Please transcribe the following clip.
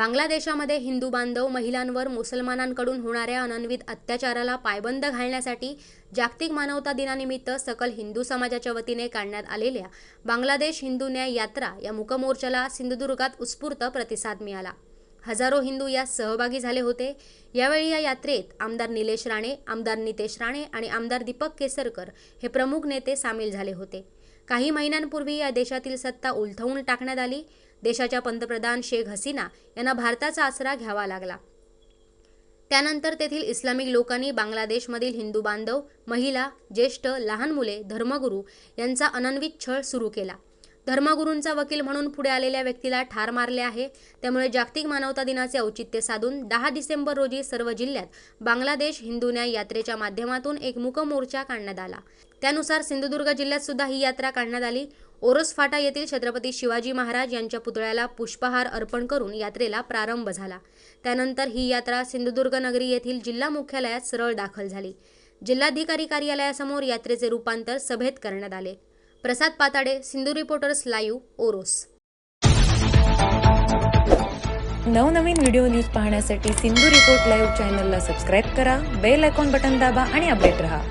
बांगलादेशामध्ये हिंदू बांधव महिलांवर मुसलमानांकडून होणाऱ्या अनन्वित अत्याचाराला पायबंद घालण्यासाठी जागतिक मानवता दिनानिमित्त सकल हिंदू समाजाच्या वतीने काढण्यात आलेल्या बांगलादेश हिंदू न्याय यात्रा या मुकमोर्चाला सिंधुदुर्गात उत्स्फूर्त प्रतिसाद मिळाला. हजारो हिंदू यात सहभागी झाले होते. यावेळी या यात्रेत आमदार निलेश राणे आमदार नितेश राणे आणि आमदार दीपक केसरकर हे प्रमुख नेते सामील झाले होते. काही महिन्यांपूर्वी या देशातील सत्ता उलथवून टाकण्यात आली. देशाच्या पंतप्रधान शेख हसीना यांना भारताचा आसरा घ्यावा लागला. त्यानंतर तेथील इस्लामिक लोकांनी बांगलादेशमधील हिंदू बांधव महिला ज्येष्ठ लहान मुले धर्मगुरू यांचा अनन्वित छळ सुरू केला. धर्मगुरूंचा वकील म्हणून पुढे आलेल्या व्यक्तीला ठार मारले आहे. त्यामुळे जागतिक मानवता दिनाचे औचित्य साधून दहा डिसेंबर रोजी सर्व जिल्ह्यात बांगलादेश हिंदू न्याय यात्रेच्या माध्यमातून एक मुक मोर्चा काढण्यात आला. त्यानुसार सिंधुदुर्ग जिल्ह्यात सुद्धा ही यात्रा काढण्यात आली. ओरोस फाटा येथील छत्रपती शिवाजी महाराज यांच्या पुतळ्याला पुष्पहार अर्पण करून यात्रेला प्रारंभ झाला. त्यानंतर ही यात्रा सिंधुदुर्ग नगरी येथील जिल्हा मुख्यालयात सरळ दाखल झाली. जिल्हाधिकारी कार्यालयासमोर यात्रेचे रूपांतर सभेत करण्यात आले. Prasad Patade Sindhu reporters live Oros. नवनवीन व्हिडिओ न्यूज पाहण्यासाठी सिंधू रिपोर्ट लाईव्ह चॅनलला सबस्क्राईब करा बेल आयकॉन बटन दाबा आणि अपडेट रहा.